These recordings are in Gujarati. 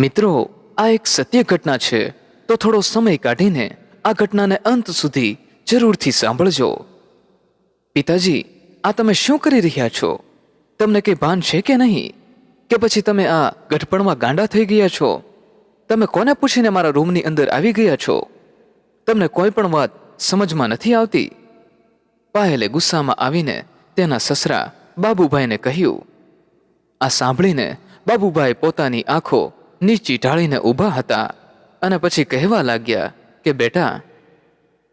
મિત્રો, આ એક સત્ય ઘટના છે. તો થોડો સમય કાઢીને આ ઘટનાને અંત સુધી જરૂરથી સાંભળજો. પિતાજી, આ તમે શું કરી રહ્યા છો? તમને કંઈ ભાન છે કે નહીં? કે પછી તમે આ ગઢપણમાં ગાંડા થઈ ગયા છો? તમે કોને પૂછીને મારા રૂમની અંદર આવી ગયા છો? તમને કોઈ પણ વાત સમજમાં નથી આવતી? પાયલે ગુસ્સામાં આવીને તેના સસરા બાબુભાઈને કહ્યું, આ સાંભળીને બાબુભાઈ પોતાની આંખો નીચી ઢાળીને ઊભા હતા અને પછી કહેવા લાગ્યા કે, બેટા,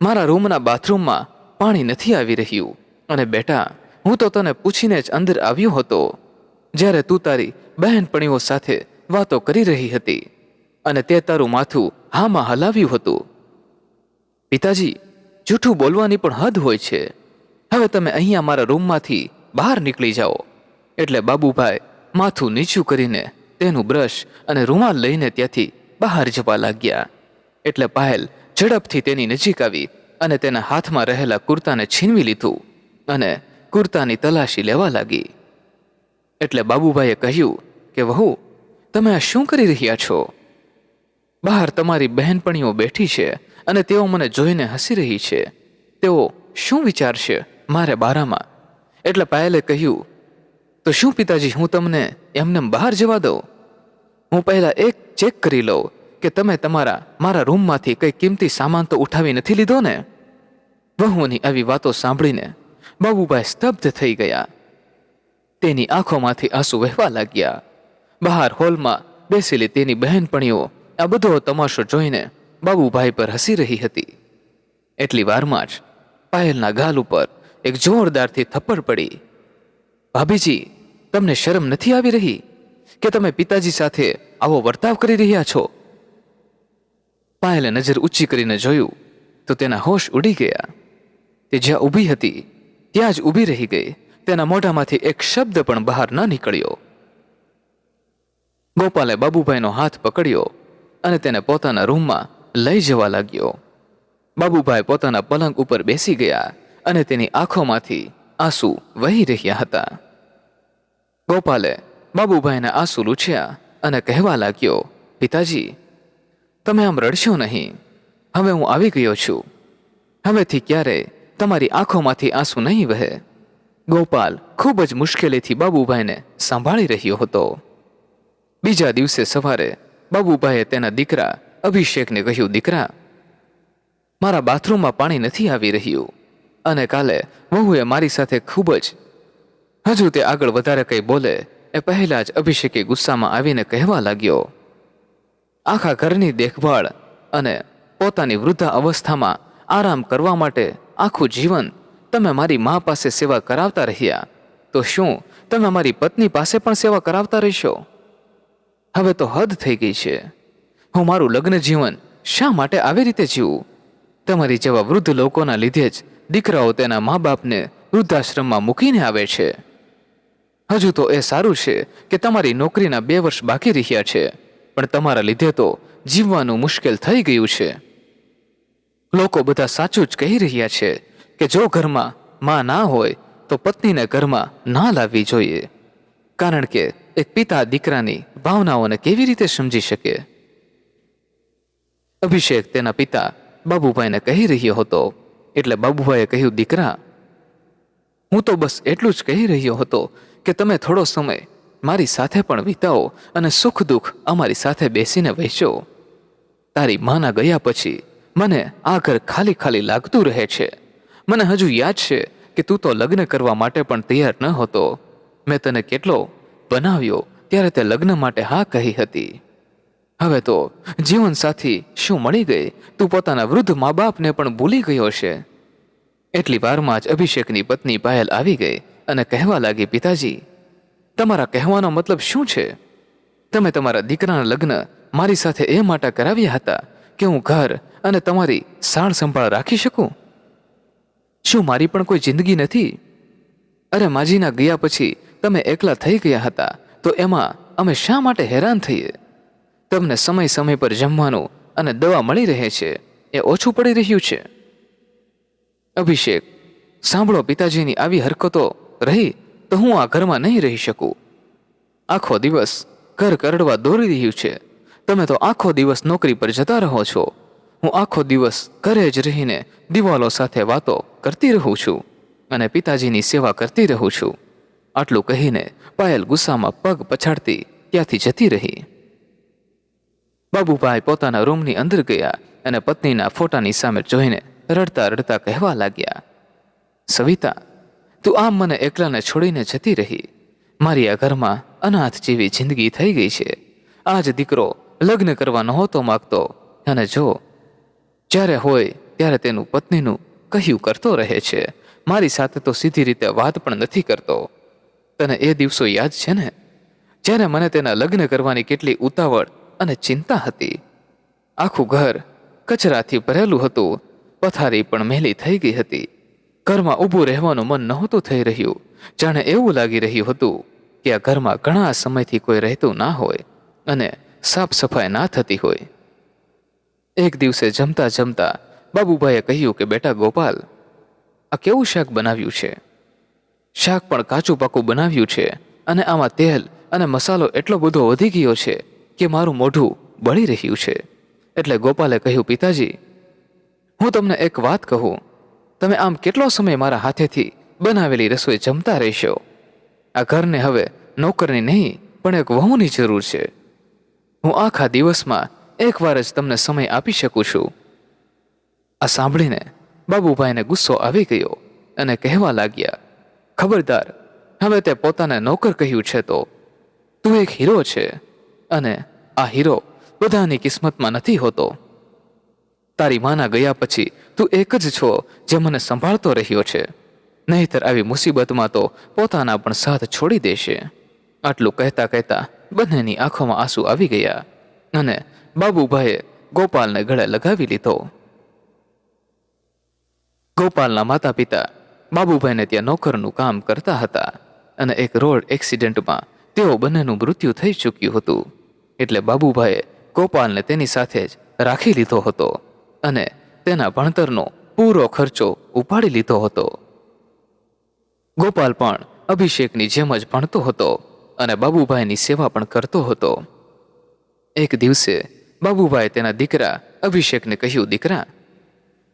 મારા રૂમના બાથરૂમમાં પાણી નથી આવી રહ્યું. અને બેટા, હું તો તને પૂછીને જ અંદર આવ્યો હતો, જ્યારે તું તારી બહેનપણીઓ સાથે વાતો કરી રહી હતી અને તે તારું માથું હામાં હલાવ્યું હતું. પિતાજી, જૂઠું બોલવાની પણ હદ હોય છે. હવે તમે અહીંયા મારા રૂમમાંથી બહાર નીકળી જાઓ. એટલે બાબુભાઈ માથું નીચું કરીને તેનું બ્રશ અને રૂમાલ લઈને ત્યાંથી બહાર જવા લાગ્યા. એટલે પાયલ ઝડપથી તેની નજીક આવી અને તેના હાથમાં રહેલા કુર્તાને છીનવી લીધું અને કુર્તાની તલાશી લેવા લાગી. એટલે બાબુભાઈએ કહ્યું કે, વહુ, તમે આ શું કરી રહ્યા છો? બહાર તમારી બહેનપણીઓ બેઠી છે અને તેઓ મને જોઈને હસી રહી છે. તેઓ શું વિચારશે મારે બારામાં? એટલે પાયલે કહ્યું, તો શું પિતાજી, હું તમને એમને બહાર જવા દો હું પહેલા એક ચેક કરી લઉં કે તમે તમારા, મારા રૂમમાંથી કંઈ કિંમતી સામાન તો ઉઠાવી નથી લીધો ને? વહુની આવી વાતો સાંભળીને બાબુભાઈ સ્તબ્ધ થઈ ગયા. તેની આંખોમાંથી આંસુ વહેવા લાગ્યા. બહાર હોલમાં બેસેલી તેની બહેનપણીઓ આ બધો તમાશો જોઈને બાબુભાઈ પર હસી રહી હતી. એટલી વારમાં જ પાયલના ગાલ ઉપર એક જોરદારથી થપ્પડ પડી. ભાભીજી તમને શરમ નથી આવી રહી કે તમે પિતાજી સાથે આવો વર્તાવ કરી રહ્યા છો? પાયલે નજર ઊંચી કરીને જોયું તો તેના હોશ ઉડી ગયા. તે જ્યાં ઊભી હતી, ત્યાં જ ઊભી રહી ગઈ. તેના મોઢામાંથી એક શબ્દ પણ બહાર ન નીકળ્યો. ગોપાલે બાબુભાઈનો હાથ પકડ્યો અને તેને પોતાના રૂમમાં લઈ જવા લાગ્યો. બાબુભાઈ પોતાના પલંગ ઉપર બેસી ગયા અને તેની આંખોમાંથી આંસુ વહી રહ્યા હતા. ગોપાલે બાબુભાઈના આંસુ લૂછ્યા અને કહેવા લાગ્યો, પિતાજી, તમે આમ રડશો નહીં. હવે હું આવી ગયો છું. હવેથી ક્યારેય તમારી આંખોમાંથી આંસુ નહીં વહે. ગોપાલ ખૂબ જ મુશ્કેલીથી બાબુભાઈને સંભાળી રહ્યો હતો. બીજા દિવસે સવારે બાબુભાઈએ તેના દીકરા અભિષેકને કહ્યું, દીકરા, મારા બાથરૂમમાં પાણી નથી આવી રહ્યું અને કાલે વહુએ મારી સાથે ખૂબ જ હજુ તે આગળ વધારે કંઈ બોલે, એ પહેલા જ અભિષેકે ગુસ્સામાં આવીને કહેવા લાગ્યો, આખા ઘરની દેખભાળ અને પોતાની વૃદ્ધા અવસ્થામાં આરામ કરવા માટે આખું જીવન તમે મારી મા પાસે સેવા કરાવતા રહ્યા, તો શું તમે મારી પત્ની પાસે પણ સેવા કરાવતા રહેશો? હવે તો હદ થઈ ગઈ છે. હું મારું લગ્ન જીવન શા માટે આવી રીતે જીવું? તમારી જેવા વૃદ્ધ લોકોના લીધે જ દીકરાઓ તેના મા બાપને વૃદ્ધાશ્રમમાં મૂકીને આવે છે. હજુ તો એ સારું છે કે તમારી નોકરીના બે વર્ષ બાકી રહ્યા છે, પણ તમારા લીધે તો જીવવાનું મુશ્કેલ થઈ ગયું છે. લોકો બધા સાચું જ કહી રહ્યા છે કે જો ઘરમાં માં ના હોય, તો પત્નીને ઘરમાં ના લાવવી જોઈએ. કારણ કે એક પિતા દીકરાની ભાવનાઓને કેવી રીતે સમજી શકે? અભિષેક તેના પિતા બાબુભાઈને કહી રહ્યો હતો. એટલે બાબુભાઈએ કહ્યું, દીકરા, હું તો બસ એટલું જ કહી રહ્યો હતો કે તમે થોડો સમય મારી સાથે પણ વિતાવો અને સુખ દુઃખ અમારી સાથે બેસીને વહેંચો. તારી માના ગયા પછી મને આ ઘર ખાલી ખાલી લાગતું રહે છે. મને હજુ યાદ છે કે તું તો લગ્ન કરવા માટે પણ તૈયાર ન હતો. મેં તને કેટલો બનાવ્યો ત્યારે તે લગ્ન માટે હા કહી હતી. હવે તો જીવનસાથી શું મળી ગઈ? તું પોતાના વૃદ્ધ મા બાપને પણ ભૂલી ગયો છે એટલી વારમાં જ અભિષેકની પત્ની પાયલ આવી ગઈ. અને કહેવા લાગી, પિતાજી, તમારા કહેવાનો મતલબ શું છે? તમે તમારા દીકરાના લગ્ન મારી સાથે એ માટે કરાવ્યા હતા કે હું ઘર અને તમારી સાળ સંભાળ રાખી શકું? શું મારી પણ કોઈ જિંદગી નથી? અરે, માજીના ગયા પછી તમે એકલા થઈ ગયા હતા, તો એમાં અમે શા માટે હેરાન થઈએ? તમને સમય સમય પર જમવાનું અને દવા મળી રહે છે, એ ઓછું પડી રહ્યું છે. અભિષેક, સાંભળો, પિતાજીની આવી હરકતો રહી તો હું આ ઘરમાં નહીં રહી શકું. આખો દિવસ ઘર કરડવા દોરી રહ્યું છે. તમે તો આખો દિવસ નોકરી પર જતા રહો છો. હું આખો દિવસ ઘરે જ રહીને દિવાલો સાથે વાતો કરતી રહું છું અને પિતાજીની સેવા કરતી રહું છું. આટલું કહીને પાયલ ગુસ્સામાં પગ પછાડતી ત્યાંથી જતી રહી. બાબુભાઈ પોતાના રૂમની અંદર ગયા અને પત્નીના ફોટાની સામે જોઈને રડતા રડતા કહેવા લાગ્યા, સવિતા તું આમ મને એકલાને છોડીને જતી રહી. મારી આ ઘરમાં અનાથ જેવી જિંદગી થઈ ગઈ છે. આજ દીકરો લગ્ન કરવા નહોતો માગતો. અને જો જ્યારે હોય ત્યારે તેનું પત્નીનું કહ્યું કરતો રહે છે. મારી સાથે તો સીધી રીતે વાત પણ નથી કરતો. તને એ દિવસો યાદ છે ને? જ્યારે મને તેના લગ્ન કરવાની કેટલી ઉતાવળ અને ચિંતા હતી. આખું ઘર કચરાથી ભરેલું હતું. પથારી પણ મેલી થઈ ગઈ હતી. ઘરમાં ઊભું રહેવાનું મન નહોતું થઈ રહ્યું. જાણે એવું લાગી રહ્યું હતું કે આ ઘરમાં ઘણા સમયથી કોઈ રહેતું ના હોય અને સાફ સફાઈ ના થતી હોય. એક દિવસે જમતા જમતા બાબુભાઈએ કહ્યું કે, બેટા ગોપાલ, આ કેવું શાક બનાવ્યું છે? શાક પણ કાચું પાકું બનાવ્યું છે અને આમાં તેલ અને મસાલો એટલો બધો વધી ગયો છે કે મારું મોઢું બળી રહ્યું છે. એટલે ગોપાલે કહ્યું, પિતાજી, હું તમને એક વાત કહું. તમે આમ કેટલો સમય મારા હાથેથી બનાવેલી રસોઈ જમતા રહેશો? આ ઘરને હવે નોકરની નહીં, પણ એક વહુની જરૂર છે. હું આખા દિવસમાં એકવાર જ તમને સમય આપી શકું છું. આ સાંભળીને બાબુભાઈને ગુસ્સો આવી ગયો અને કહેવા લાગ્યા, ખબરદાર, હવે તે પોતાને નોકર કહ્યું છે તો. તું એક હીરો છે અને આ હીરો બધાની કિસ્મતમાં નથી હોતો. તારી માના ગયા પછી તું એક જ છો જે મને સંભાળતો રહ્યો છે. નહીતર આવી મુસીબતમાં તો પોતાના પણ સાથ છોડી દેશે. આટલું કહેતા કહેતા બંનેની આંખોમાં આંસુ આવી ગયા અને બાબુભાઈએ ગોપાલને ગળે લગાવી લીધો. ગોપાલના માતા પિતા બાબુભાઈને ત્યાં નોકરનું કામ કરતા હતા અને એક રોડ એક્સિડન્ટમાં તેઓ બંનેનું મૃત્યુ થઈ ચૂક્યું હતું. એટલે બાબુભાઈએ ગોપાલને તેની સાથે જ રાખી લીધો હતો. અને તેના ભણતરનો પૂરો ખર્ચો ઉપાડી લીધો હતો. ગોપાલ પણ અભિષેકની જેમ જ ભણતો હતો અને બાબુભાઈની સેવા પણ કરતો હતો. એક દિવસે બાબુભાઈ તેના દીકરા અભિષેકને કહ્યું, દીકરા,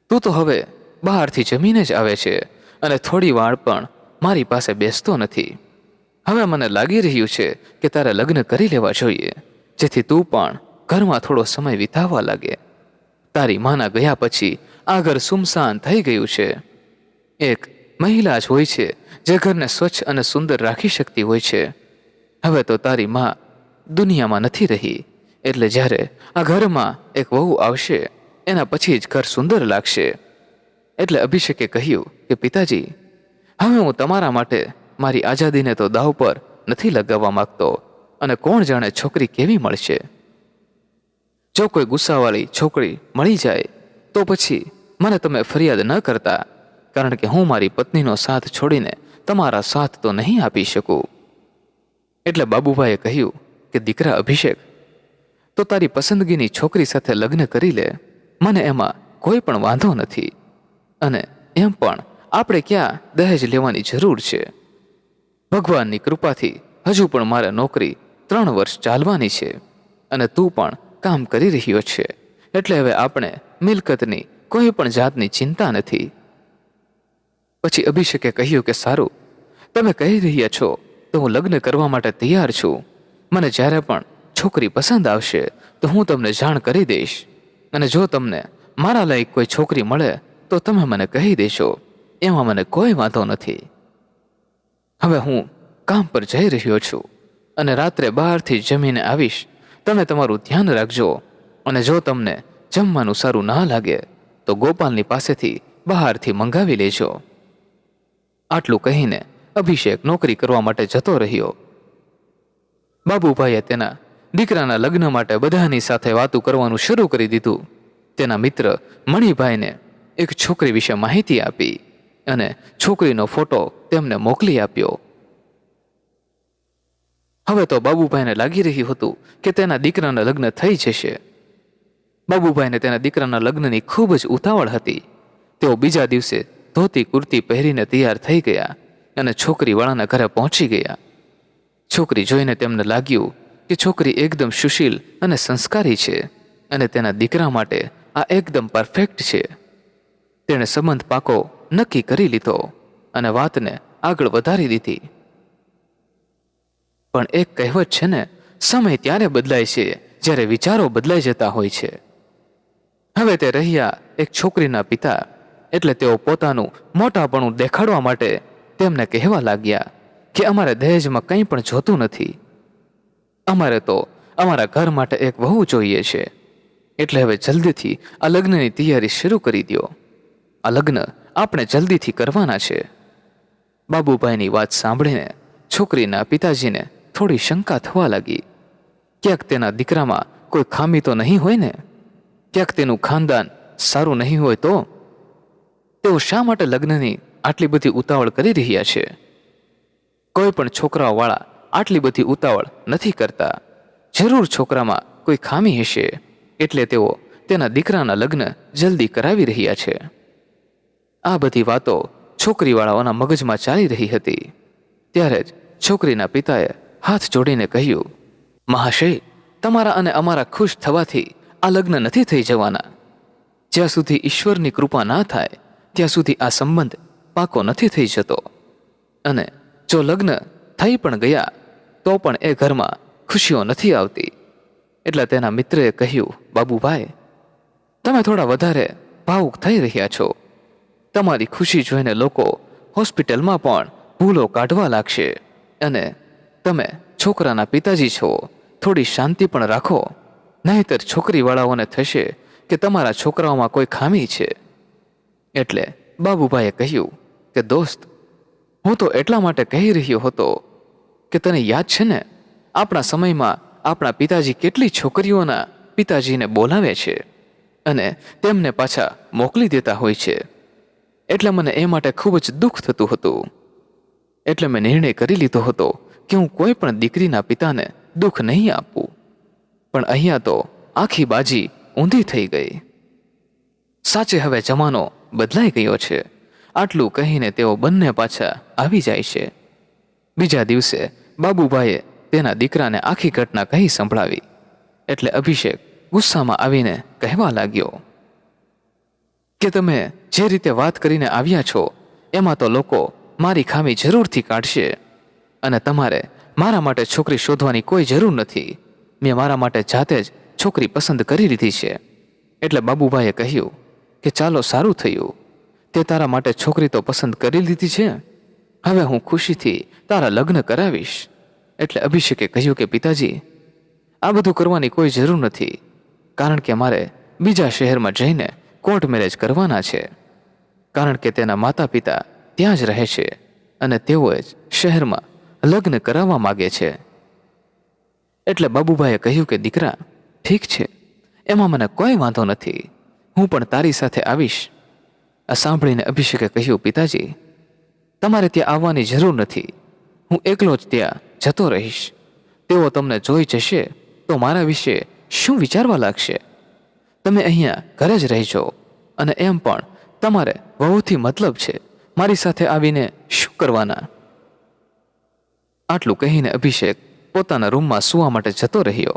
તું તો હવે બહારથી જમીને જ આવે છે અને થોડી વાર પણ મારી પાસે બેસતો નથી. હવે મને લાગી રહ્યું છે કે તારે લગ્ન કરી લેવા જોઈએ, જેથી તું પણ ઘરમાં થોડો સમય વિતાવવા લાગે. તારી માના ગયા પછી આ ઘર સુમસાન થઈ ગયું છે. એક મહિલા જ હોય છે જે ઘરને સ્વચ્છ અને સુંદર રાખી શકતી હોય છે. હવે તો તારી માં દુનિયામાં નથી રહી, એટલે જ્યારે આ ઘરમાં એક વહુ આવશે, એના પછી જ ઘર સુંદર લાગશે. એટલે અભિષેકે કહ્યું કે, પિતાજી, હવે હું તમારા માટે મારી આઝાદીને તો દાવ પર નથી લગાવવા માંગતો, અને કોણ જાણે છોકરી કેવી મળશે? જો કોઈ ગુસ્સાવાળી છોકરી મળી જાય, તો પછી મને તમે ફરિયાદ ન કરતા, કારણ કે હું મારી પત્નીનો સાથ છોડીને તમારા સાથ તો નહીં આપી શકું. એટલે બાબુભાઈએ કહ્યું કે, દીકરા અભિષેક, તો તારી પસંદગીની છોકરી સાથે લગ્ન કરી લે. મને એમાં કોઈ પણ વાંધો નથી. અને એમ પણ આપણે ક્યાં દહેજ લેવાની જરૂર છે? ભગવાનની કૃપાથી હજુ પણ મારે નોકરી ત્રણ વર્ષ ચાલવાની છે. અને તું પણ કામ કરી રહ્યો છે. એટલે હવે આપણે મિલકતની કોઈ પણ જાતની ચિંતા નથી. પછી અભિષેકે કહ્યું કે, સારું, તમે કહી રહ્યા છો તો હું લગ્ન કરવા માટે તૈયાર છું. મને જ્યારે પણ છોકરી પસંદ આવશે તો હું તમને જાણ કરી દઈશ. અને જો તમને મારા લાયક કોઈ છોકરી મળે તો તમે મને કહી દેશો. એમાં મને કોઈ વાંધો નથી. હવે હું કામ પર જઈ રહ્યો છું અને રાત્રે બહારથી જમીને આવીશ તમે તમારું ધ્યાન રાખજો અને જો તમને જમવાનું સારું ના લાગે, તો ગોપાલની પાસેથી બહારથી મંગાવી લેજો. આટલું કહીને અભિષેક નોકરી કરવા માટે જતો રહ્યો. બાબુભાઈએ તેના દીકરાના લગ્ન માટે બધાની સાથે વાતો કરવાનું શરૂ કરી દીધું. તેના મિત્ર મણિભાઈને એક છોકરી વિશે માહિતી આપી અને છોકરીનો ફોટો તેમને મોકલી આપ્યો. હવે તો બાબુભાઈને લાગી રહ્યું હતું કે તેના દીકરાના લગ્ન થઈ જશે. બાબુભાઈને તેના દીકરાના લગ્નની ખૂબ જ ઉતાવળ હતી. તેઓ બીજા દિવસે ધોતી કુર્તી પહેરીને તૈયાર થઈ ગયા અને છોકરીવાળાના ઘરે પહોંચી ગયા. છોકરી જોઈને તેમને લાગ્યું કે છોકરી એકદમ સુશીલ અને સંસ્કારી છે અને તેના દીકરા માટે આ એકદમ પરફેક્ટ છે. તેણે સંબંધ પાકો નક્કી કરી લીધો અને વાતને આગળ વધારી દીધી. પણ એક કહેવત છે ને, સમય ત્યારે બદલાય છે, જ્યારે વિચારો બદલાઈ જતા હોય છે. હવે તે રહ્યા એક છોકરીના પિતા, એટલે તેઓ પોતાનું મોટાપણું દેખાડવા માટે તેમને કહેવા લાગ્યા કે અમારે દહેજમાં કંઈ પણ જોતું નથી. અમારે તો અમારા ઘર માટે એક વહુ જોઈએ છે, એટલે હવે જલ્દીથી આ લગ્નની તૈયારી શરૂ કરી દો આ લગ્ન આપણે જલ્દીથી કરવાના છે. બાબુભાઈની વાત સાંભળીને છોકરીના પિતાજીને થોડી શંકા થવા લાગી. ક્યાંક તેના દીકરામાં કોઈ ખામી તો નહીં હોય ને? ક્યાંક તેનું ખાનદાન સારું નહીં હોય તો? તેઓ શા માટે લગ્નની આટલી બધી ઉતાવળ કરી રહ્યા છે? કોઈ પણ છોકરાઓવાળા આટલી બધી ઉતાવળ નથી કરતા. જરૂર છોકરામાં કોઈ ખામી હશે, એટલે તેઓ તેના દીકરાના લગ્ન જલ્દી કરાવી રહ્યા છે. આ બધી વાતો છોકરીવાળાઓના મગજમાં ચાલી રહી હતી. ત્યારે જ છોકરીના પિતાએ હાથ જોડીને કહ્યું, મહાશય, તમારા અને અમારા ખુશ થવાથી આ લગ્ન નથી થઈ જવાના. જ્યાં સુધી ઈશ્વરની કૃપા ના થાય, ત્યાં સુધી આ સંબંધ પાકો નથી થઈ જતો. અને જો લગ્ન થઈ પણ ગયા, તો પણ એ ઘરમાં ખુશીઓ નથી આવતી. એટલે તેના મિત્રએ કહ્યું, બાબુભાઈ, તમે થોડા વધારે ભાવુક થઈ રહ્યા છો. તમારી ખુશી જોઈને લોકો હોસ્પિટલમાં પણ ભૂલો કાઢવા લાગશે. અને તમે છોકરાના પિતાજી છો, થોડી શાંતિ પણ રાખો. નહીંતર છોકરીવાળાઓને થશે કે તમારા છોકરાઓમાં કોઈ ખામી છે. એટલે બાબુભાઈએ કહ્યું કે, દોસ્ત, હું તો એટલા માટે કહી રહ્યો હતો કે તને યાદ છે ને? આપણા સમયમાં આપણા પિતાજી કેટલી છોકરીઓના પિતાજીને બોલાવે છે અને તેમને પાછા મોકલી દેતા હોય છે. એટલે મને એ માટે ખૂબ જ દુઃખ થતું હતું. એટલે મેં નિર્ણય કરી લીધો હતો કે હું કોઈ પણ દીકરીના પિતાને દુઃખ નહીં આપું. પણ અહીંયા તો આખી બાજી ઊંધી થઈ ગઈ. સાચે હવે જમાનો બદલાઈ ગયો છે. આટલું કહીને તેઓ બંને પાછા આવી જાય છે. બીજા દિવસે બાબુભાઈએ તેના દીકરાને આખી ઘટના કહી સંભળાવી. એટલે અભિષેક ગુસ્સામાં આવીને કહેવા લાગ્યો. કે તમે જે રીતે વાત કરીને આવ્યા છો, એમાં તો લોકો મારી ખામી જરૂરથી કાઢશે. અને તમારે મારા માટે છોકરી શોધવાની કોઈ જરૂર નથી. મેં મારા માટે જાતે જ છોકરી પસંદ કરી લીધી છે. એટલે બાબુભાઈએ કહ્યું કે ચાલો સારું થયું. તે તારા માટે છોકરી તો પસંદ કરી લીધી છે. હવે હું ખુશીથી તારા લગ્ન કરાવીશ. એટલે અભિષેકે કહ્યું કે પિતાજી, આ બધું કરવાની કોઈ જરૂર નથી. કારણ કે મારે બીજા શહેરમાં જઈને કોર્ટ મેરેજ કરવાના છે. કારણ કે તેના માતા પિતા ત્યાં જ રહે છે અને તેઓએ જ શહેરમાં લગ્ન કરાવવા માગે છે. એટલે બાબુભાઈએ કહ્યું કે, દીકરા, ઠીક છે. એમાં મને કોઈ વાંધો નથી. હું પણ તારી સાથે આવીશ. આ સાંભળીને અભિષેકે કહ્યું, પિતાજી, તમારે ત્યાં આવવાની જરૂર નથી. હું એકલો જ ત્યાં જતો રહીશ. તેઓ તમને જોઈ જશે તો મારા વિશે શું વિચારવા લાગશે? તમે અહીંયા ઘરે જ રહેજો અને એમ પણ તમારે વહુથી મતલબ છે, મારી સાથે આવીને શું કરવાના? આટલું કહીને અભિષેક પોતાના રૂમમાં સૂવા માટે જતો રહ્યો.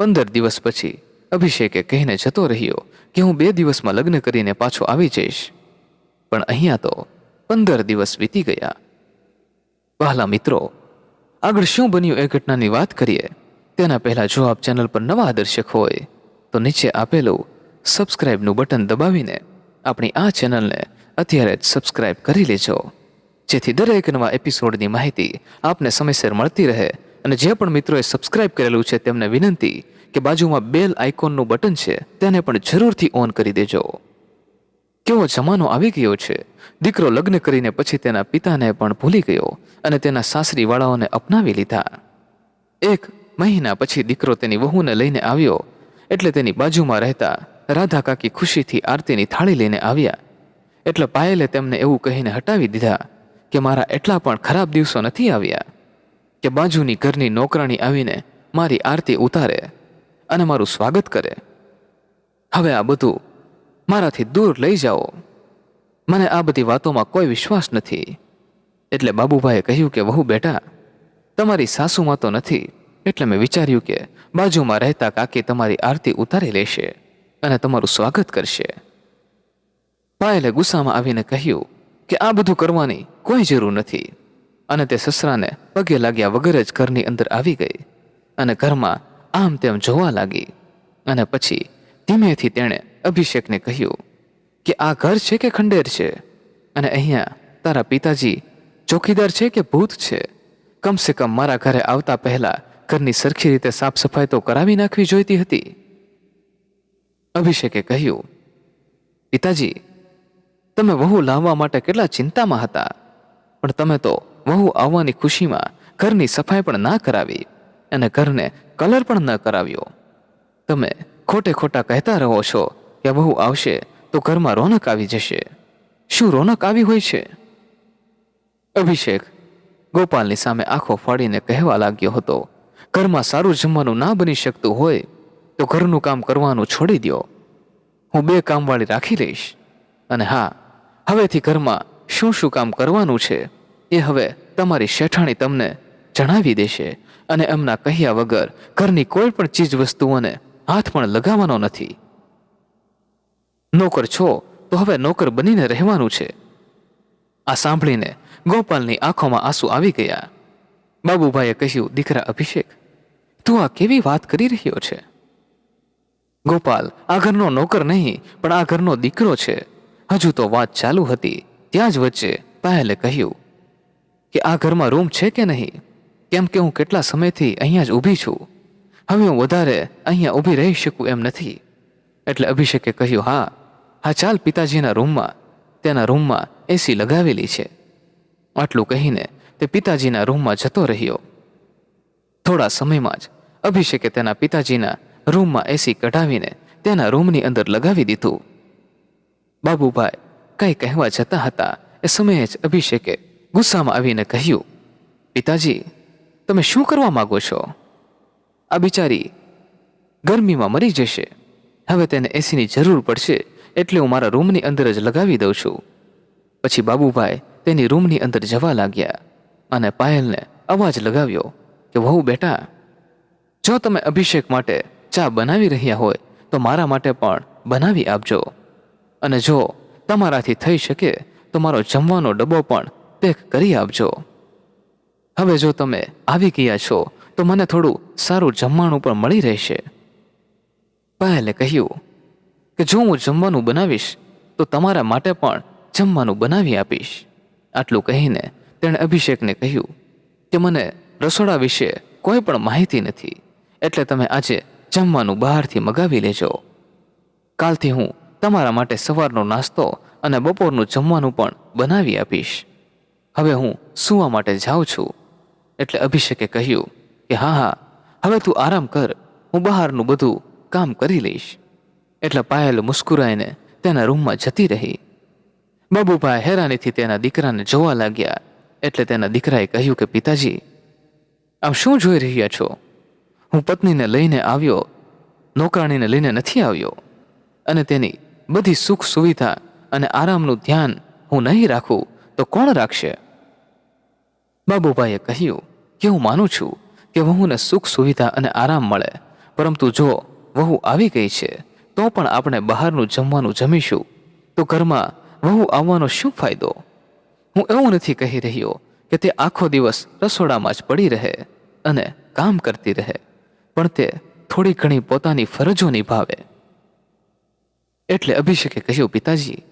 પંદર દિવસ પછી અભિષેકે કહીને જતો રહ્યો કે હું બે દિવસમાં લગ્ન કરીને પાછો આવી જઈશ. પણ અહીંયા તો પંદર દિવસ વીતી ગયા. વહાલા મિત્રો, આગળ શું બન્યું એ ઘટનાની વાત કરીએ? તેના પહેલા જો આપ ચેનલ પર નવા દર્શક હોય, તો નીચે આપેલું સબસ્ક્રાઇબનું બટન દબાવીને આપણી આ ચેનલને અત્યારે જ સબસ્ક્રાઇબ કરી લેજો. જેથી દરેક નવા એપિસોડની માહિતી આપને સમયસર મળતી રહે અને જે પણ મિત્રોએ સબસ્ક્રાઇબ કરેલું છે તેમને વિનંતી કે બાજુમાં બેલ આઇકોનનું બટન છે તેને પણ જરૂરથી ઓન કરી દેજો. કેવો જમાનો આવી ગયો છે. દીકરો લગ્ન કરીને પછી તેના પિતાને પણ ભૂલી ગયો અને તેના સાસરીવાળાઓને અપનાવી લીધા. એક મહિના પછી દીકરો તેની વહુને લઈને આવ્યો એટલે તેની બાજુમાં રહેતા રાધા કાકી ખુશીથી આરતીની થાળી લઈને આવ્યા. એટલે પાયલે તેમને એવું કહીને હટાવી દીધા કે મારા એટલા પણ ખરાબ દિવસો નથી આવ્યા કે બાજુની ઘરની નોકરાણી આવીને મારી આરતી ઉતારે અને મારું સ્વાગત કરે. હવે આ બધું મારાથી દૂર લઈ જાઓ. મને આ બધી વાતોમાં કોઈ વિશ્વાસ નથી. એટલે બાબુભાઈએ કહ્યું કે, વહુ બેટા, તમારી સાસુમાં તો નથી, એટલે મેં વિચાર્યું કે બાજુમાં રહેતા કાકી તમારી આરતી ઉતારી લેશે અને તમારું સ્વાગત કરશે. પાયલે ગુસ્સામાં આવીને કહ્યું કે આ બધું કરવાની કોઈ જરૂર નથી. અને તે સસરાને પગે લાગ્યા વગર જ ઘરની અંદર આવી ગઈ અને ઘરમાં આમ તેમ જોવા લાગી. અને પછી ધીમેથી તેણે અભિષેકને કહ્યું કે આ ઘર છે કે ખંડેર છે? અને અહીંયા તારા પિતાજી ચોકીદાર છે કે ભૂત છે? કમસે કમ મારા ઘરે આવતા પહેલા ઘરની સરખી રીતે સાફ સફાઈ તો કરાવી નાખવી જોઈતી હતી. અભિષેકે કહ્યું, પિતાજી તમે વહુ લાવવા માટે કેટલા ચિંતામાં હતા? પણ તમે તો વહુ આવવાની ખુશીમાં ઘરની સફાઈ પણ ના કરાવી અને ઘરને કલર પણ ન કરાવ્યો. તમે ખોટે ખોટા કહેતા રહો છો કે વહુ આવશે તો ઘરમાં રોનક આવી જશે. શું રોનક આવી હોય છે? અભિષેક ગોપાલની સામે આંખો ફાડીને કહેવા લાગ્યો હતો, ઘરમાં સારું જમવાનું ના બની શકતું હોય તો ઘરનું કામ કરવાનું છોડી દ્યો. હું બે કામવાળી રાખી લઈશ. અને હા હવેથી ઘરમાં શું શું કામ કરવાનું છે એ હવે તમારી શેઠાણી તમને જણાવી દેશે અને એમના કહ્યા વગર ઘરની કોઈ પણ ચીજ વસ્તુઓને હાથ પણ લગાવવાનો નથી. નોકર છો તો હવે નોકર બનીને રહેવાનું છે. આ સાંભળીને ગોપાલની આંખોમાં આંસુ આવી ગયા. બાબુભાઈએ કહ્યું, દીકરા અભિષેક, તું આ કેવી વાત કરી રહ્યો છે? ગોપાલ, આ ઘરનો નોકર નહીં, પણ આ ઘરનો દીકરો છે. હજુ તો વાત ચાલુ હતી, ત્યાં જ વચ્ચે પાયલે કહ્યું કે આ ઘરમાં રૂમ છે કે નહીં? કેમ કે હું કેટલા સમયથી અહીંયા જ ઊભી છું. હવે હું વધારે અહીંયા ઊભી રહી શકું એમ નથી. એટલે અભિષેકે કહ્યું, હા હા ચાલ પિતાજીના રૂમમાં, તેના રૂમમાં એસી લગાવેલી છે. આટલું કહીને તે પિતાજીના રૂમમાં જતો રહ્યો. થોડા સમયમાં જ અભિષેકે તેના પિતાજીના રૂમમાં એસી કઢાવીને તેના રૂમની અંદર લગાવી દીધું. બાબુભાઈ, કંઈ કહેવા જતા હતા એ સમયે જ અભિષેકે ગુસ્સામાં આવીને કહ્યું, પિતાજી, તમે શું કરવા માગો છો? આ બિચારી ગરમીમાં મરી જશે. હવે તેને એસીની જરૂર પડશે એટલે હું મારા રૂમની અંદર જ લગાવી દઉં છું. પછી બાબુભાઈ તેની રૂમની અંદર જવા લાગ્યા અને પાયલને અવાજ લગાવ્યો કે, વહુ બેટા, જો તમે અભિષેક માટે ચા બનાવી રહ્યા હોય તો મારા માટે પણ બનાવી આપજો. અને જો તમારાથી થઈ શકે, તો મારો જમવાનો ડબ્બો પણ પેક કરી આપજો. હવે જો તમે આવી ગયા છો, તો મને થોડું સારું જમવાનું પણ મળી રહેશે. પાયલે કહ્યું કે જો હું જમવાનું બનાવીશ, તો તમારા માટે પણ જમવાનું બનાવી આપીશ. આટલું કહીને તેણે અભિષેકને કહ્યું કે મને રસોડા વિશે કોઈ પણ માહિતી નથી, એટલે તમે આજે જમવાનું બહારથી મગાવી લેજો. કાલથી હું તમારા માટે સવારનો નાસ્તો અને બપોરનું જમવાનું પણ બનાવી આપીશ. હવે હું સૂવા માટે જાઉં છું. એટલે અભિષેકે કહ્યું કે, હા હા, હવે તું આરામ કર, હું બહારનું બધું કામ કરી લઈશ. એટલે પાયલ મુસ્કુરાઈને તેના રૂમમાં જતી રહી. બાબુભાઈ હેરાનીથી તેના દીકરાને જોવા લાગ્યા. એટલે તેના દીકરાએ કહ્યું કે, પિતાજી આમ શું જોઈ રહ્યા છો? હું પત્નીને લઈને આવ્યો, નોકરાણીને લઈને નથી આવ્યો. અને તેની બધી સુખ સુવિધા અને આરામનું ધ્યાન હું નહીં રાખું, તો કોણ રાખશે? બાબુભાઈએ કહ્યું, કે હું માનું છું કે વહુને સુખ સુવિધા અને આરામ મળે, પરંતુ જો વહુ આવી ગઈ છે, તો પણ આપણે બહારનું જમવાનું જમીશું. તો ઘરમાં વહુ આવવાનો શું ફાયદો? હું એવું નથી કહી રહ્યો કે તે આખો દિવસ રસોડામાં જ પડી રહે અને કામ કરતી રહે, પણ તે થોડી ઘણી પોતાની ફરજો નિભાવે. એટલે અભિષેકે કહ્યું, પિતાજી,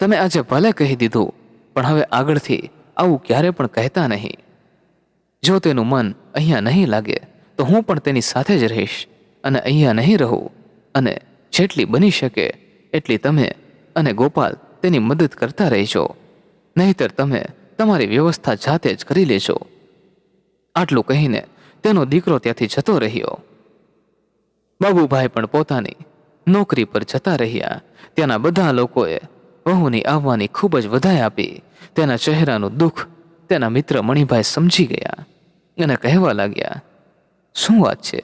તમે આજે ભલે કહી દીધું, પણ હવે આગળથી આવું ક્યારે પણ કહેતા નહીં. જો તેનું મન અહીંયા નહીં લાગે, તો હું પણ તેની સાથે જ રહીશ અને અહીંયા નહીં રહું. અને જેટલી બની શકે, એટલી તમે અને ગોપાલ તેની મદદ કરતા રહેજો. નહીતર તમે તમારી વ્યવસ્થા જાતે જ કરી લેજો. આટલું કહીને તેનો દીકરો ત્યાંથી જતો રહ્યો. બાબુભાઈ પણ પોતાની નોકરી પર જતા રહ્યા. ત્યાંના બધા લોકોએ વહુની આવવાની ખૂબ જ વધાઈ આપી. તેના ચહેરાનું દુઃખ તેના મિત્ર મણિભાઈ સમજી ગયા અને કહેવા લાગ્યા, શું વાત છે?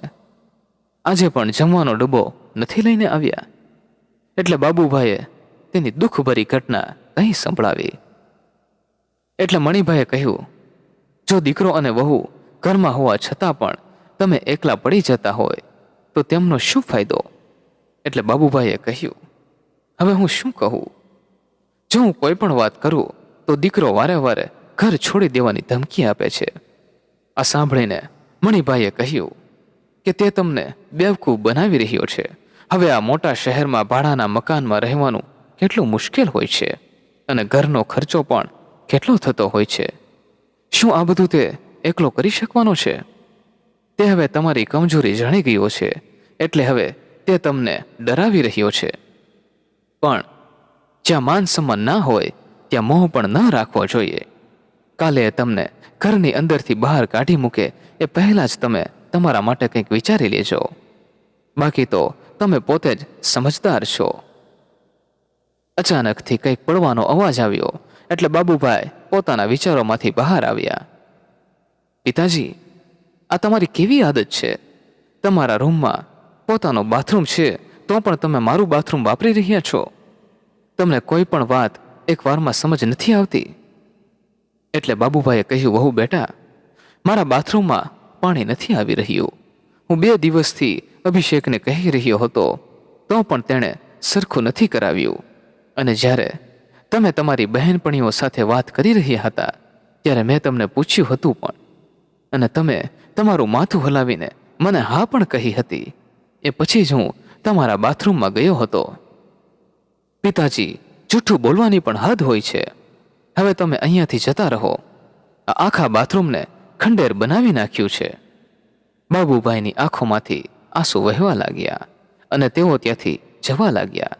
આજે પણ જમવાનો ડબ્બો નથી લઈને આવ્યા? એટલે બાબુભાઈએ તેની દુઃખભરી ઘટના કંઈ સંભળાવી. એટલે મણિભાઈએ કહ્યું, જો દીકરો અને વહુ ઘરમાં હોવા છતાં પણ તમે એકલા પડી જતા હોય, તો તેમનો શું ફાયદો? એટલે બાબુભાઈએ કહ્યું, હવે હું શું કહું? જો હું કોઈ પણ વાત કરું, તો દીકરો વારે વારે ઘર છોડી દેવાની ધમકી આપે છે. આ સાંભળીને મણિભાઈએ કહ્યું, કે તે તમને બેવકૂફ બનાવી રહ્યો છે. હવે આ મોટા શહેરમાં ભાડાના મકાનમાં રહેવાનું કેટલું મુશ્કેલ હોય છે અને ઘરનો ખર્ચો પણ કેટલો થતો હોય છે. શું આ બધું તે એકલો કરી શકવાનો છે? તે હવે તમારી કમજોરી જાણી ગયો છે. એટલે હવે તે તમને ડરાવી રહ્યો છે. પણ જ્યાં માન સન્માન ના હોય, ત્યાં મોહ પણ ન રાખવો જોઈએ. કાલે તમને ઘરની અંદરથી બહાર કાઢી મૂકે, એ પહેલાં જ તમે તમારા માટે કંઈક વિચારી લેજો. બાકી તો તમે પોતે જ સમજદાર છો. અચાનકથી કંઈક પડવાનો અવાજ આવ્યો, એટલે બાબુભાઈ પોતાના વિચારોમાંથી બહાર આવ્યા. પિતાજી, આ તમારી કેવી આદત છે? તમારા રૂમમાં પોતાનો બાથરૂમ છે, તો પણ તમે મારું બાથરૂમ વાપરી રહ્યા છો. તમને કોઈ પણ વાત એક વારમાં સમજ નથી આવતી. એટલે બાબુભાઈએ કહ્યું, વહુ બેટા, મારા બાથરૂમમાં પાણી નથી આવી રહ્યું. હું બે દિવસથી અભિષેકને કહી રહ્યો હતો, તો પણ તેણે સરખું નથી કરાવ્યું. અને જ્યારે તમે તમારી બહેનપણીઓ સાથે વાત કરી રહ્યા હતા, ત્યારે મેં તમને પૂછ્યું હતું પણ. અને તમે તમારું માથું હલાવીને મને હા પણ કહી હતી. એ પછી જ હું તમારા બાથરૂમમાં ગયો હતો. પિતાજી જૂઠું બોલવાની પણ હદ હોય છે. હવે તમે અહીંયાથી જતા રહો. આ આખા બાથરૂમને ખંડેર બનાવી નાખ્યું છે. બાબુભાઈની આંખોમાંથી આંસુ વહેવા લાગ્યા અને તેઓ ત્યાંથી જવા લાગ્યા.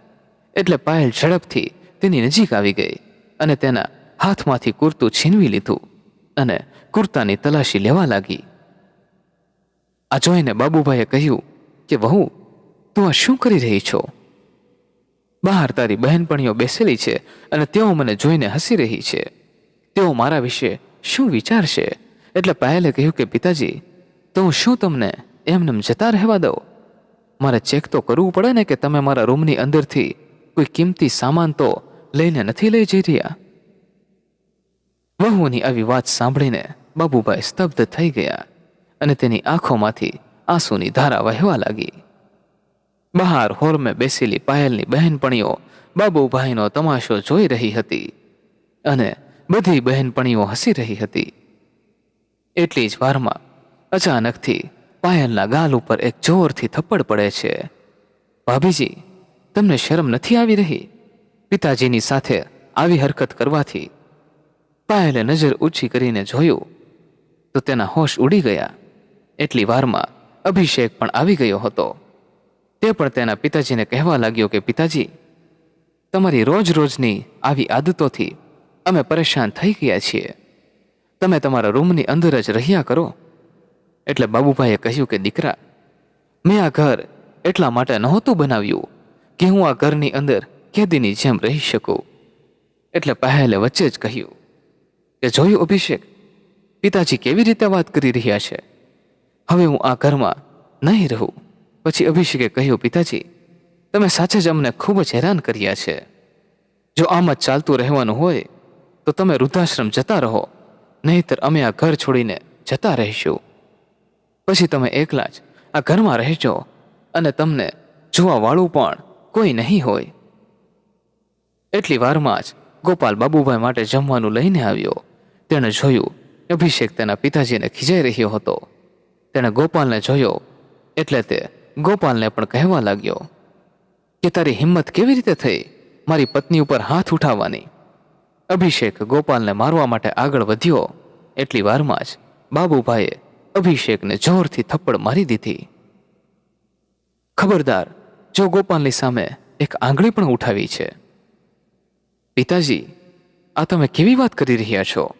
એટલે પાયલ ઝડપથી તેની નજીક આવી ગઈ અને તેના હાથમાંથી કુર્તું છીનવી લીધું અને કુર્તાની તલાશી લેવા લાગી. આ જોઈને બાબુભાઈએ કહ્યું કે વહુ, તું આ શું કરી રહી છો? બહાર તારી બહેનપણીઓ બેસેલી છે અને તેઓ મને જોઈને હસી રહી છે. તેઓ મારા વિશે શું વિચારશે? એટલે પાયલે કહ્યું કે, પિતાજી, તો હું શું તમને એમનેમ જતા રહેવા દઉં? મારે ચેક તો કરવું પડે ને કે તમે મારા રૂમની અંદરથી કોઈ કિંમતી સામાન તો લઈને નથી લઈ જઈ રહ્યા. વહુની આવી વાત સાંભળીને બાબુભાઈ સ્તબ્ધ થઈ ગયા અને તેની આંખોમાંથી આંસુની ધારા વહેવા લાગી. બહાર હોરમે બેસેલી પાયલની બહેનપણીઓ બાબુભાઈનો તમાશો જોઈ રહી હતી અને બધી બહેનપણીઓ હસી રહી હતી. એટલી જ વારમાં અચાનકથી પાયલના ગાલ ઉપર એક જોરથી થપ્પડ પડે છે. ભાભીજી, તમને શરમ નથી આવી રહી? પિતાજીની સાથે આવી હરકત કરવાથી. પાયલે નજર ઊંચી કરીને જોયું, તો તેના હોશ ઉડી ગયા. એટલી વારમાં અભિષેક પણ આવી ગયો હતો. તે પણ તેના પિતાજીને કહેવા લાગ્યો કે, પિતાજી, તમારી રોજ રોજની આવી આદતોથી અમે પરેશાન થઈ ગયા છીએ. તમે તમારા રૂમની અંદર જ રહ્યા કરો. એટલે બાબુભાઈએ કહ્યું કે, દીકરા, મેં આ ઘર એટલા માટે નહોતું બનાવ્યું કે હું આ ઘરની અંદર કેદીની જેમ રહી શકું. એટલે પહેલે વચ્ચે જ કહ્યું કે, જોયું અભિષેક, પિતાજી કેવી રીતે વાત કરી રહ્યા છે? હવે હું આ ઘરમાં નહીં રહું. પછી અભિષેકે કહ્યું, પિતાજી, તમે સાચે જ અમને ખૂબ જ હેરાન કર્યા છે. જો આમ જ ચાલતું રહેવાનું હોય, તો તમે વૃદ્ધાશ્રમ જતા રહો, નહીંતર અમે આ ઘર છોડીને જતા રહીશું. પછી તમે એકલા જ આ ઘરમાં રહેજો અને તમને જોવાવાળું પણ કોઈ નહીં હોય. એટલી વારમાં જ ગોપાલ બાબુભાઈ માટે જમવાનું લઈને આવ્યો. તેણે જોયું, અભિષેક તેના પિતાજીને ખીજાઈ રહ્યો હતો. તેણે ગોપાલને જોયો. એટલે તે ગોપાલને પણ કહેવા લાગ્યો કે તારી હિંમત કેવી રીતે થઈ? મારી પત્ની ઉપર હાથ ઉઠાવવાની. અભિષેક ગોપાલને મારવા માટે આગળ વધ્યો. એટલી વારમાં જ બાબુભાઈએ અભિષેકને જોરથી થપ્પડ મારી દીધી. ખબરદાર, જો ગોપાલની સામે એક આંગળી પણ ઉઠાવી છે. પિતાજી, આ તમે કેવી વાત કરી રહ્યા છો?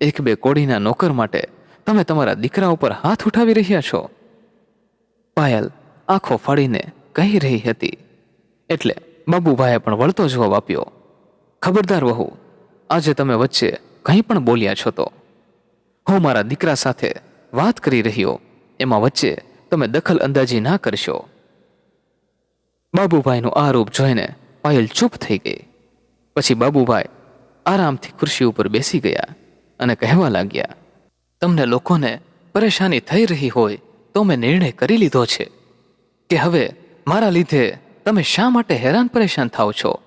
એક બે કોડીના નોકર માટે તમે તમારા દીકરા ઉપર હાથ ઉઠાવી રહ્યા છો. પાયલ આંખો ફાડીને કહી રહી હતી. એટલે બાબુભાઈએ પણ વળતો જવાબ આપ્યો. ખબરદાર વહુ, આજે તમે વચ્ચે કંઈ પણ બોલ્યા છો તો. હું મારા દીકરા સાથે વાત કરી રહ્યો, એમાં વચ્ચે તમે દખલ અંદાજી ના કરશો. બાબુભાઈનું આ રૂપ જોઈને પાયલ ચૂપ થઈ ગઈ. પછી બાબુભાઈ આરામથી ખુરશી ઉપર બેસી ગયા અને કહેવા લાગ્યા તમને લોકોને પરેશાની થઈ રહી હોય તો મેં નિર્ણય કરી લીધો છે કે હવે મારા લીધે તમે શા માટે હેરાન પરેશાન થાઓ છો?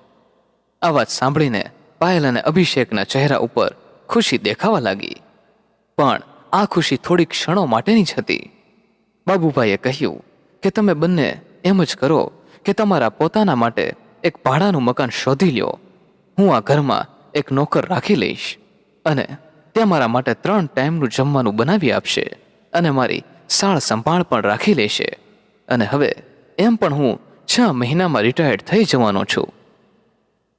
આ વાત સાંભળીને પાયલ અને અભિષેકના ચહેરા ઉપર ખુશી દેખાવા લાગી. પણ આ ખુશી થોડી ક્ષણો માટેની જ હતી. બાબુભાઈએ કહ્યું કે તમે બંને એમ જ કરો કે તમારા પોતાના માટે એક ભાડાનું મકાન શોધી લ્યો. હું આ ઘરમાં એક નોકર રાખી લઈશ અને તે મારા માટે ત્રણ ટાઈમનું જમવાનું બનાવી આપશે અને મારી સાળ સંભાળ પણ રાખી લેશે. અને હવે એમ પણ હું છ મહિનામાં રિટાયર્ડ થઈ જવાનો છું.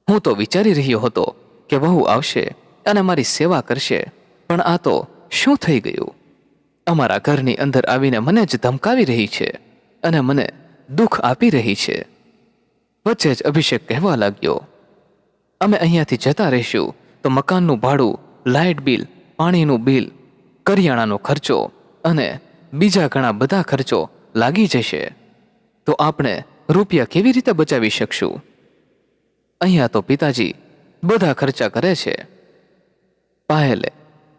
હું તો વિચારી રહ્યો હતો કે વહુ આવશે અને મારી સેવા કરશે, પણ આ તો શું થઈ ગયું? અમારા ઘરની અંદર આવીને મને જ ધમકાવી રહી છે અને મને દુઃખ આપી રહી છે. વચ્ચે જ અભિષેક કહેવા લાગ્યો, અમે અહીંયાથી જતા રહીશું, તો મકાનનું ભાડું લાઇટ બિલ, પાણીનું બિલ, કરિયાણાનો ખર્ચો અને બીજા ઘણા બધા ખર્ચો લાગી જશે. તો આપણે રૂપિયા કેવી રીતે બચાવી શકશું? અહીંયા તો પિતાજી બધા ખર્ચા કરે છે. પાયલે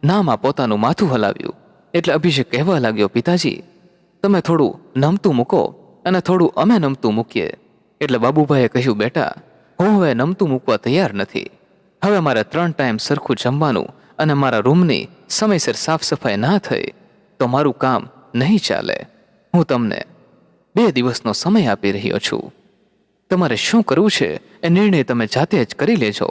નામાં પોતાનું માથું હલાવ્યું. એટલે અભિષેક કહેવા લાગ્યો, પિતાજી, તમે થોડું નમતું મૂકો અને થોડું અમે નમતું મૂકીએ. એટલે બાબુભાઈએ કહ્યું, બેટા, હું હવે નમતું મૂકવા તૈયાર નથી. હવે મારે ત્રણ ટાઈમ સરખું જમવાનું અને મારા રૂમની સમયસર સાફ સફાઈ ના થઈ, તો મારું કામ નહીં ચાલે. હું તમને બે દિવસનો સમય આપી રહ્યો છું. તમારે શું કરવું છે એ નિર્ણય તમે જાતે જ કરી લેજો.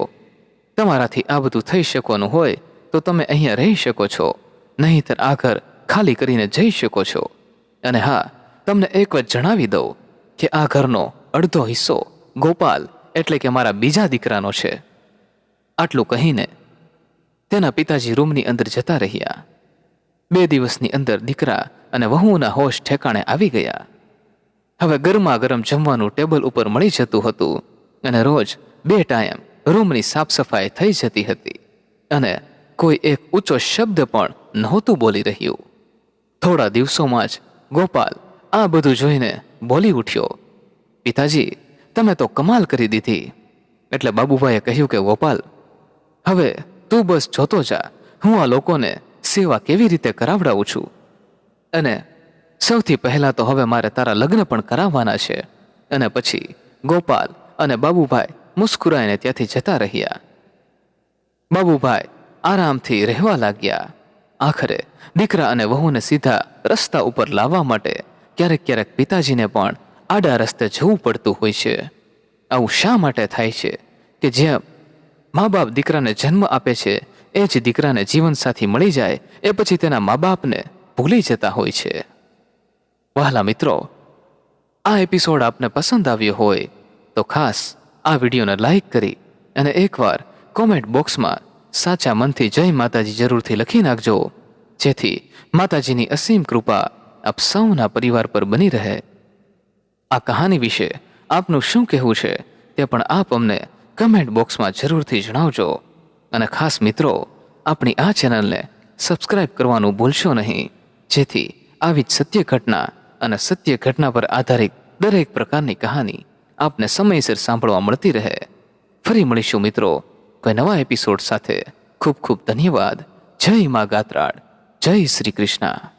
તમારાથી આ બધું થઈ શકવાનું હોય, તો તમે અહીંયા રહી શકો છો. નહીંતર આ ઘર ખાલી કરીને જઈ શકો છો. અને હા, તમને એક વાત જણાવી દઉં કે આ ઘરનો અડધો હિસ્સો ગોપાલ એટલે કે મારા બીજા દીકરાનો છે. આટલું કહીને તેના પિતાજી રૂમની અંદર જતા રહ્યા. બે દિવસની અંદર દીકરા અને વહુના હોશ ઠેકાણે આવી ગયા. હવે ગરમા ગરમ જમવાનું ટેબલ ઉપર મળી જતું હતું અને રોજ બે ટાઈમ રૂમની સાફ સફાઈ થઈ જતી હતી અને કોઈ એક ઊંચો શબ્દ પણ નહોતું બોલી રહ્યું. થોડા દિવસોમાં જ ગોપાલ આ બધું જોઈને બોલી ઉઠ્યો, પિતાજી, તમે તો કમાલ કરી દીધી. એટલે બાબુભાઈએ કહ્યું કે, ગોપાલ હવે તું બસ જોતો જા. હું આ લોકોને સેવા કેવી રીતે કરાવડાવું છું? અને સૌથી પહેલાં તો હવે મારે તારા લગ્ન પણ કરાવવાના છે. અને પછી ગોપાલ અને બાબુભાઈ મુસ્કુરાઈને ત્યાંથી જતા રહ્યા. બાબુભાઈ આરામથી રહેવા લાગ્યા. આખરે દીકરા અને વહુને સીધા રસ્તા ઉપર લાવવા માટે ક્યારેક ક્યારેક પિતાજીને પણ આડા રસ્તે જવું પડતું હોય છે. આવું શા માટે થાય છે? કે જેમ મા બાપ દીકરાને જન્મ આપે છે, એ જ દીકરાને જીવનસાથી મળી જાય, એ પછી તેના મા બાપને ભૂલી જતા હોય છે. વહાલા મિત્રો, આ એપિસોડ આપને પસંદ આવ્યો હોય, તો ખાસ આ વિડીયોને લાઈક કરી અને એકવાર કોમેન્ટ બોક્સમાં સાચા મનથી જય માતાજી જરૂરથી લખી નાખજો, જેથી માતાજીની અસીમ કૃપા આપ સૌના પરિવાર પર બની રહે. આ કહાની વિશે આપનું શું કહેવું છે, તે પણ આપ અમને કમેન્ટ બોક્સમાં જરૂરથી જણાવજો. અને ખાસ મિત્રો, આપણી આ ચેનલને સબસ્ક્રાઇબ કરવાનું ભૂલશો નહીં. જેથી આવી જ સત્ય ઘટના અને સત્ય ઘટના પર આધારિત દરેક પ્રકારની કહાની આપને સમયસર સાંભળવા મળતી રહે. ફરી મળીશું મિત્રો, કોઈ નવા એપિસોડ સાથે. ખૂબ ખૂબ ધન્યવાદ. જય મા ગાતરાડ જય શ્રી કૃષ્ણ.